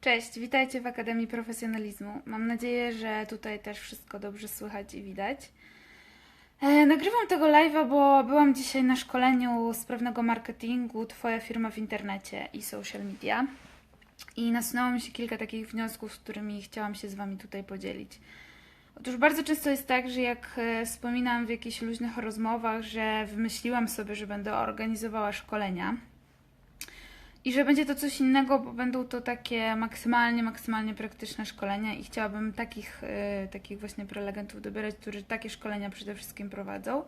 Cześć, witajcie w Akademii Profesjonalizmu. Mam nadzieję, że tutaj też wszystko dobrze słychać i widać. E, nagrywam tego live'a, bo byłam dzisiaj na szkoleniu sprawnego marketingu Twoja firma w internecie i social media. I nasunęło mi się kilka takich wniosków, z którymi chciałam się z Wami tutaj podzielić. Otóż bardzo często jest tak, że jak e, wspominam w jakichś luźnych rozmowach, że wymyśliłam sobie, że będę organizowała szkolenia, i że będzie to coś innego, bo będą to takie maksymalnie, maksymalnie praktyczne szkolenia i chciałabym takich, y, takich właśnie prelegentów dobierać, którzy takie szkolenia przede wszystkim prowadzą.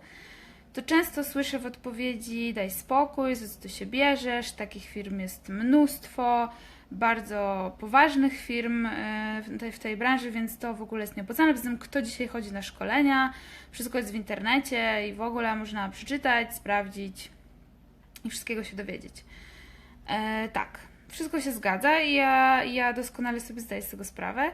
To często słyszę w odpowiedzi: daj spokój, za co się bierzesz, takich firm jest mnóstwo, bardzo poważnych firm y, w tej, w tej branży, więc to w ogóle jest nieopłacalne. Poza tym, kto dzisiaj chodzi na szkolenia, wszystko jest w internecie i w ogóle można przeczytać, sprawdzić i wszystkiego się dowiedzieć. E, tak, wszystko się zgadza i ja, ja doskonale sobie zdaję z tego sprawę.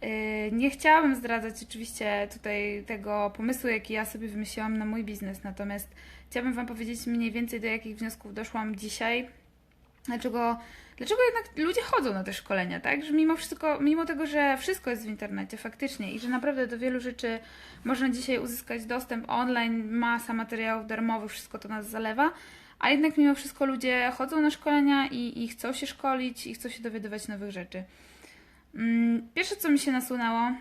E, nie chciałabym zdradzać oczywiście tutaj tego pomysłu, jaki ja sobie wymyśliłam na mój biznes, natomiast chciałabym Wam powiedzieć mniej więcej do jakich wniosków doszłam dzisiaj. Dlaczego, dlaczego jednak ludzie chodzą na te szkolenia, tak? Że mimo wszystko, mimo tego, że wszystko jest w internecie faktycznie i że naprawdę do wielu rzeczy można dzisiaj uzyskać dostęp online, masa materiałów darmowych, wszystko to nas zalewa, a jednak mimo wszystko ludzie chodzą na szkolenia i, i chcą się szkolić i chcą się dowiadywać nowych rzeczy. Mm, Pierwsze, co mi się nasunęło,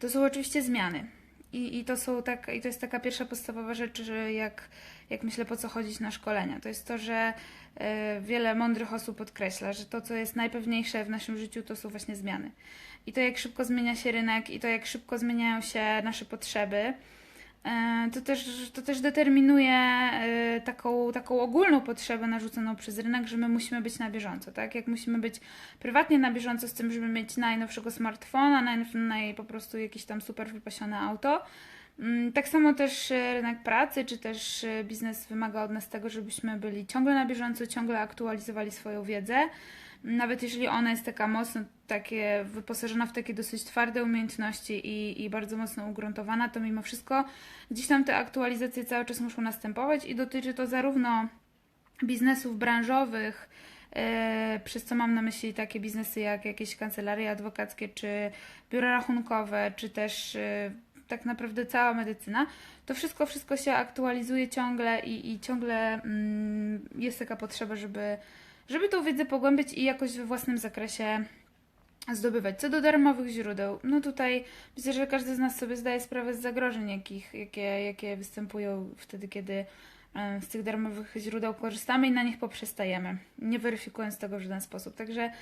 to są oczywiście zmiany. I, i, to są tak, I to jest taka pierwsza podstawowa rzecz, że jak, jak myślę, po co chodzić na szkolenia. To jest to, że y, wiele mądrych osób podkreśla, że to, co jest najpewniejsze w naszym życiu, to są właśnie zmiany. I to, jak szybko zmienia się rynek, i to, jak szybko zmieniają się nasze potrzeby, E, to też, to też determinuje e, taką, taką ogólną potrzebę narzuconą przez rynek, że my musimy być na bieżąco, tak? Jak musimy być prywatnie na bieżąco z tym, żeby mieć najnowszego smartfona, naj, naj, po prostu jakieś tam super wypasione auto. Mm, tak samo też e, rynek pracy, czy też biznes wymaga od nas tego, żebyśmy byli ciągle na bieżąco, ciągle aktualizowali swoją wiedzę nawet jeżeli ona jest taka mocno takie wyposażona w takie dosyć twarde umiejętności i, i bardzo mocno ugruntowana, to mimo wszystko gdzieś tam te aktualizacje cały czas muszą następować i dotyczy to zarówno biznesów branżowych, yy, przez co mam na myśli takie biznesy jak jakieś kancelarie adwokackie, czy biura rachunkowe, czy też yy, tak naprawdę cała medycyna, to wszystko, wszystko się aktualizuje ciągle i, i ciągle mm, jest taka potrzeba, żeby żeby tą wiedzę pogłębić i jakoś we własnym zakresie zdobywać. Co do darmowych źródeł, no tutaj myślę, że każdy z nas sobie zdaje sprawę z zagrożeń, jakich, jakie, jakie występują wtedy, kiedy z tych darmowych źródeł korzystamy i na nich poprzestajemy, nie weryfikując tego w żaden sposób. Także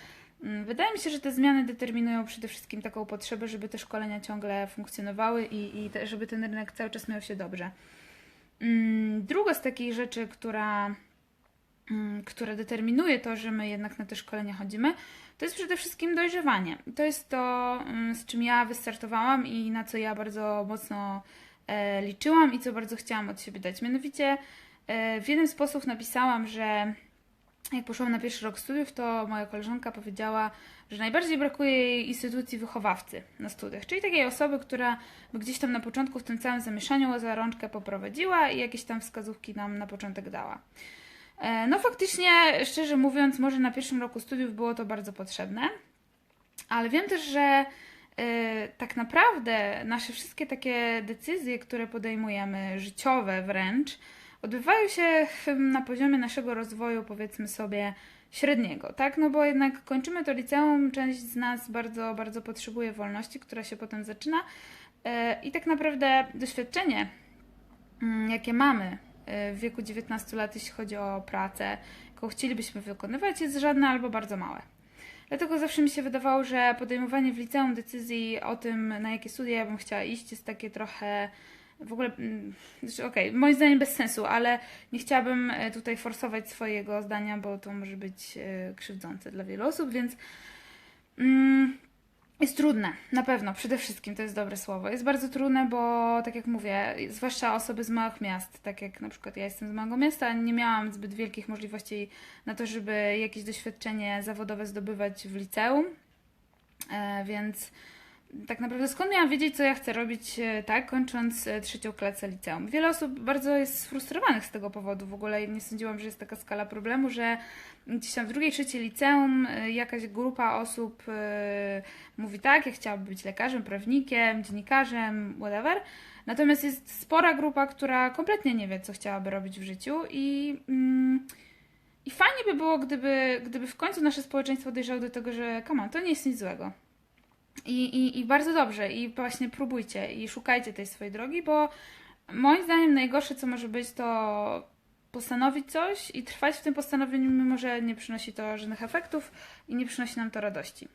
mm, wydaje mi się, że te zmiany determinują przede wszystkim taką potrzebę, żeby te szkolenia ciągle funkcjonowały i, i te, żeby ten rynek cały czas miał się dobrze. Mm, druga z takich rzeczy, która które determinuje to, że my jednak na te szkolenia chodzimy, to jest przede wszystkim dojrzewanie. To jest to, mm, z czym ja wystartowałam i na co ja bardzo mocno e, liczyłam i co bardzo chciałam od siebie dać. Mianowicie e, w jeden sposób napisałam, że jak poszłam na pierwszy rok studiów, to moja koleżanka powiedziała, że najbardziej brakuje jej instytucji wychowawcy na studiach, czyli takiej osoby, która gdzieś tam na początku w tym całym zamieszaniu za rączkę poprowadziła i jakieś tam wskazówki nam na początek dała. E, no faktycznie, szczerze mówiąc, może na pierwszym roku studiów było to bardzo potrzebne, ale wiem też, że e, tak naprawdę nasze wszystkie takie decyzje, które podejmujemy, życiowe wręcz, odbywają się na poziomie naszego rozwoju, powiedzmy sobie, średniego, tak? No bo jednak kończymy to liceum, część z nas bardzo, bardzo potrzebuje wolności, która się potem zaczyna e, i tak naprawdę doświadczenie, mm, jakie mamy w wieku 19 lat, jeśli chodzi o pracę, jaką chcielibyśmy wykonywać, jest żadne albo bardzo małe. Dlatego zawsze mi się wydawało, że podejmowanie w liceum decyzji o tym, na jakie studia ja bym chciała iść, jest takie trochę w ogóle, mm, znaczy, okej, okay, moim zdaniem bez sensu, ale nie chciałabym e, tutaj forsować swojego zdania, bo to może być e, krzywdzące dla wielu osób, więc. Mm, jest trudne, na pewno, przede wszystkim to jest dobre słowo. Jest bardzo trudne, bo tak jak mówię, zwłaszcza osoby z małych miast, tak jak na przykład ja jestem z małego miasta, nie miałam zbyt wielkich możliwości na to, żeby jakieś doświadczenie zawodowe zdobywać w liceum, e, więc tak naprawdę skąd miałam wiedzieć, co ja chcę robić, e, tak, kończąc e, trzecią klasę liceum. Wiele osób bardzo jest sfrustrowanych z tego powodu. W ogóle nie sądziłam, że jest taka skala problemu, że gdzieś tam w drugiej, trzeciej liceum e, jakaś grupa osób mówi tak, ja chciałabym być lekarzem, prawnikiem, dziennikarzem, whatever. Natomiast jest spora grupa, która kompletnie nie wie, co chciałaby robić w życiu i... Mm, i fajnie by było, gdyby, gdyby w końcu nasze społeczeństwo dojrzało do tego, że come on, to nie jest nic złego. I, i, I bardzo dobrze, i właśnie próbujcie i szukajcie tej swojej drogi, bo moim zdaniem najgorsze, co może być, to postanowić coś i trwać w tym postanowieniu, mimo że nie przynosi to żadnych efektów i nie przynosi nam to radości.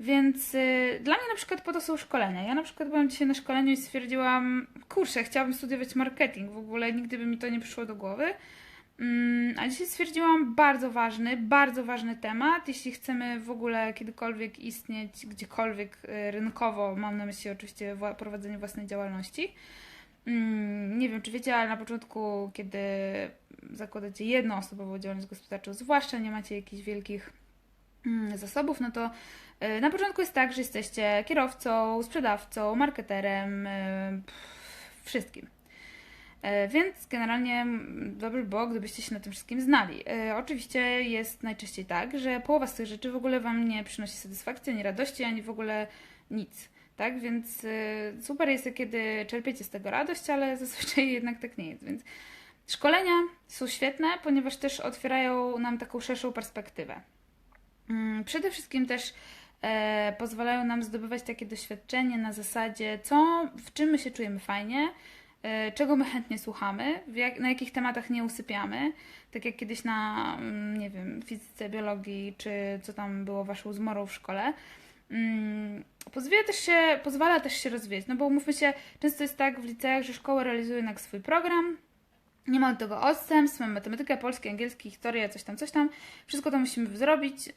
Więc y, dla mnie na przykład po to są szkolenia. Ja na przykład byłam dzisiaj na szkoleniu i stwierdziłam, kurczę, chciałabym studiować marketing, w ogóle nigdy by mi to nie przyszło do głowy. Mm, a dzisiaj stwierdziłam bardzo ważny, bardzo ważny temat. Jeśli chcemy w ogóle kiedykolwiek istnieć gdziekolwiek y, rynkowo, mam na myśli oczywiście prowadzenie własnej działalności. Mm, Nie wiem, czy wiecie, ale na początku, kiedy zakładacie jednoosobową działalność gospodarczą, zwłaszcza nie macie jakichś wielkich mm, zasobów, no to y, na początku jest tak, że jesteście kierowcą, sprzedawcą, marketerem, y, wszystkim. E, Więc generalnie dobrze by było, gdybyście się na tym wszystkim znali. E, Oczywiście jest najczęściej tak, że połowa z tych rzeczy w ogóle Wam nie przynosi satysfakcji, ani radości, ani w ogóle nic. Tak, więc e, super jest, kiedy czerpiecie z tego radość, ale zazwyczaj jednak tak nie jest. Więc szkolenia są świetne, ponieważ też otwierają nam taką szerszą perspektywę. Mm, Przede wszystkim też pozwalają nam zdobywać takie doświadczenie na zasadzie, co, w czym my się czujemy fajnie, czego my chętnie słuchamy, jak, na jakich tematach nie usypiamy. Tak jak kiedyś na, mm, nie wiem, fizyce, biologii, czy co tam było waszą zmorą w szkole. Mm, Pozwala też, się, pozwala też się rozwijać, no bo umówmy się, często jest tak w liceach, że szkoła realizuje jednak swój program, nie ma od tego odstępstw, mamy matematykę, polski, angielski, historię, coś tam, coś tam. Wszystko to musimy zrobić yy,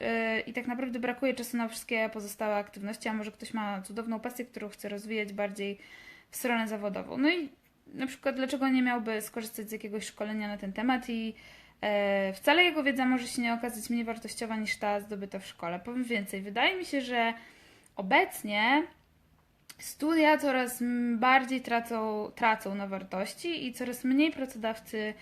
i tak naprawdę brakuje czasu na wszystkie pozostałe aktywności, a może ktoś ma cudowną pasję, którą chce rozwijać bardziej w stronę zawodową. No i na przykład dlaczego nie miałby skorzystać z jakiegoś szkolenia na ten temat i e, wcale jego wiedza może się nie okazać mniej wartościowa niż ta zdobyta w szkole. Powiem więcej, wydaje mi się, że obecnie studia coraz bardziej tracą, tracą na wartości i coraz mniej pracodawcy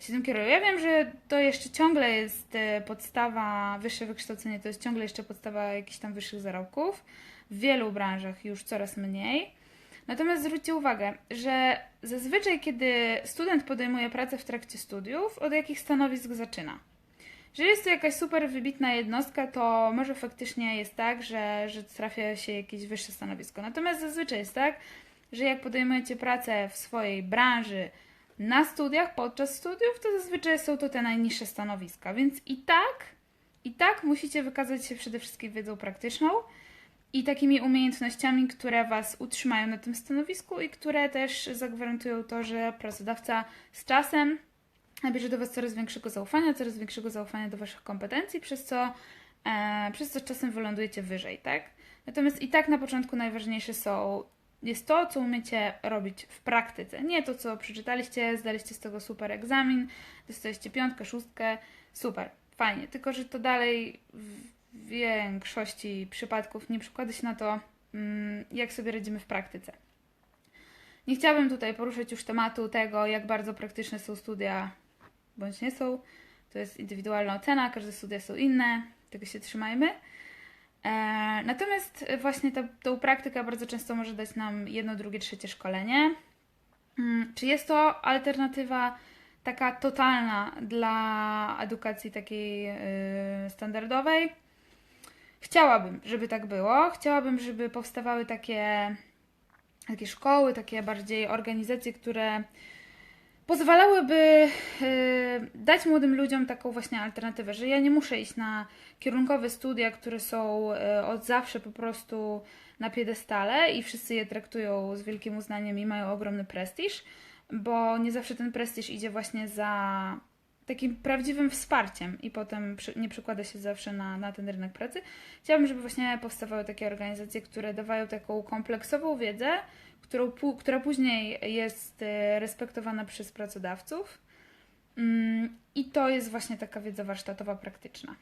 się tym kierują. Ja wiem, że to jeszcze ciągle jest e, podstawa, wyższe wykształcenie to jest ciągle jeszcze podstawa jakichś tam wyższych zarobków. W wielu branżach już coraz mniej. Natomiast zwróćcie uwagę, że zazwyczaj, kiedy student podejmuje pracę w trakcie studiów, od jakich stanowisk zaczyna? Jeżeli jest to jakaś super wybitna jednostka, to może faktycznie jest tak, że, że trafia się jakieś wyższe stanowisko. Natomiast zazwyczaj jest tak, że jak podejmujecie pracę w swojej branży na studiach, podczas studiów, to zazwyczaj są to te najniższe stanowiska. Więc i tak, i tak musicie wykazać się przede wszystkim wiedzą praktyczną i takimi umiejętnościami, które Was utrzymają na tym stanowisku i które też zagwarantują to, że pracodawca z czasem nabierze do Was coraz większego zaufania, coraz większego zaufania do Waszych kompetencji, przez co, e, przez co czasem wylądujecie wyżej, tak? Natomiast i tak na początku najważniejsze są, jest to, co umiecie robić w praktyce. Nie to, co przeczytaliście, zdaliście z tego super egzamin, dostaliście piątkę, szóstkę, super, fajnie. Tylko, że to dalej większości przypadków nie przekłada się na to, mm, jak sobie radzimy w praktyce. Nie chciałabym tutaj poruszać już tematu tego, jak bardzo praktyczne są studia, bądź nie są. To jest indywidualna ocena, każde studia są inne, tego się trzymajmy. E, natomiast właśnie ta, tą praktykę bardzo często może dać nam jedno, drugie, trzecie szkolenie. Mm, Czy jest to alternatywa taka totalna dla edukacji takiej y, standardowej? Chciałabym, żeby tak było. Chciałabym, żeby powstawały takie, takie szkoły, takie bardziej organizacje, które pozwalałyby y, dać młodym ludziom taką właśnie alternatywę, że ja nie muszę iść na kierunkowe studia, które są y, od zawsze po prostu na piedestale i wszyscy je traktują z wielkim uznaniem i mają ogromny prestiż, bo nie zawsze ten prestiż idzie właśnie za takim prawdziwym wsparciem i potem przy, nie przekłada się zawsze na, na ten rynek pracy. Chciałabym, żeby właśnie powstawały takie organizacje, które dawają taką kompleksową wiedzę, którą, która później jest e, respektowana przez pracodawców. Mm, I to jest właśnie taka wiedza warsztatowa, praktyczna.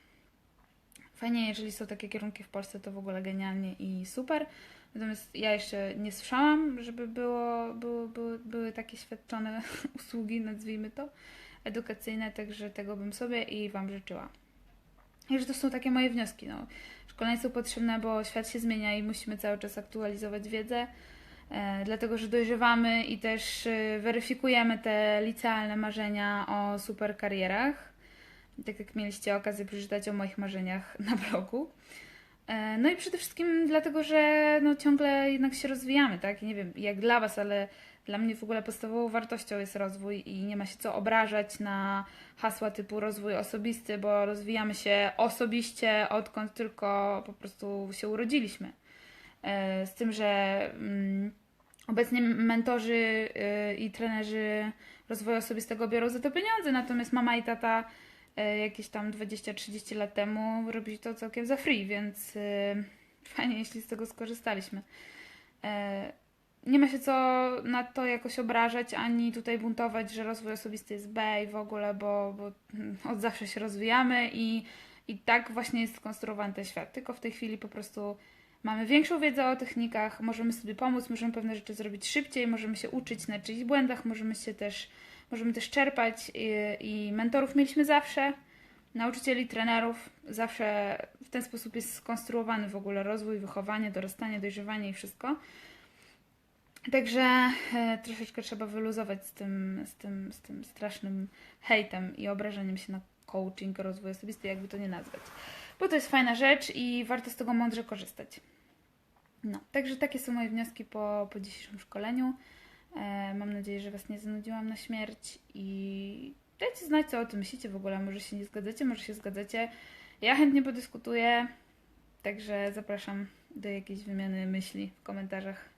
Fajnie, jeżeli są takie kierunki w Polsce, to w ogóle genialnie i super. Natomiast ja jeszcze nie słyszałam, żeby było, było, były, były takie świadczone usługi, nazwijmy to, edukacyjne, także tego bym sobie i Wam życzyła. I że to są takie moje wnioski. No. Szkolenia są potrzebne, bo świat się zmienia i musimy cały czas aktualizować wiedzę, e, dlatego że dojrzewamy i też e, weryfikujemy te licealne marzenia o super karierach. Tak jak mieliście okazję przeczytać o moich marzeniach na blogu. E, No i przede wszystkim dlatego, że no ciągle jednak się rozwijamy, tak? Nie wiem jak dla Was, ale dla mnie w ogóle podstawową wartością jest rozwój i nie ma się co obrażać na hasła typu rozwój osobisty, bo rozwijamy się osobiście odkąd tylko po prostu się urodziliśmy. E, Z tym, że mm, obecnie mentorzy y, i trenerzy rozwoju osobistego biorą za to pieniądze, natomiast mama i tata e, jakieś tam 20-30 lat temu robili to całkiem za free, więc y, fajnie, jeśli z tego skorzystaliśmy. Nie ma się co na to jakoś obrażać, ani tutaj buntować, że rozwój osobisty jest B i w ogóle, bo, bo od zawsze się rozwijamy i, i tak właśnie jest skonstruowany ten świat. Tylko w tej chwili po prostu mamy większą wiedzę o technikach, możemy sobie pomóc, możemy pewne rzeczy zrobić szybciej, możemy się uczyć na czyichś błędach, możemy się też, możemy też czerpać i, i mentorów mieliśmy zawsze, nauczycieli, trenerów, zawsze w ten sposób jest skonstruowany w ogóle rozwój, wychowanie, dorastanie, dojrzewanie i wszystko. Także e, troszeczkę trzeba wyluzować z tym, z, tym, z tym strasznym hejtem i obrażeniem się na coaching, rozwój osobisty, jakby to nie nazwać. Bo to jest fajna rzecz i warto z tego mądrze korzystać. No, także takie są moje wnioski po, po dzisiejszym szkoleniu. E, mam nadzieję, że Was nie zanudziłam na śmierć i dajcie znać, co o tym myślicie w ogóle. Może się nie zgadzacie, może się zgadzacie. Ja chętnie podyskutuję, także zapraszam do jakiejś wymiany myśli w komentarzach.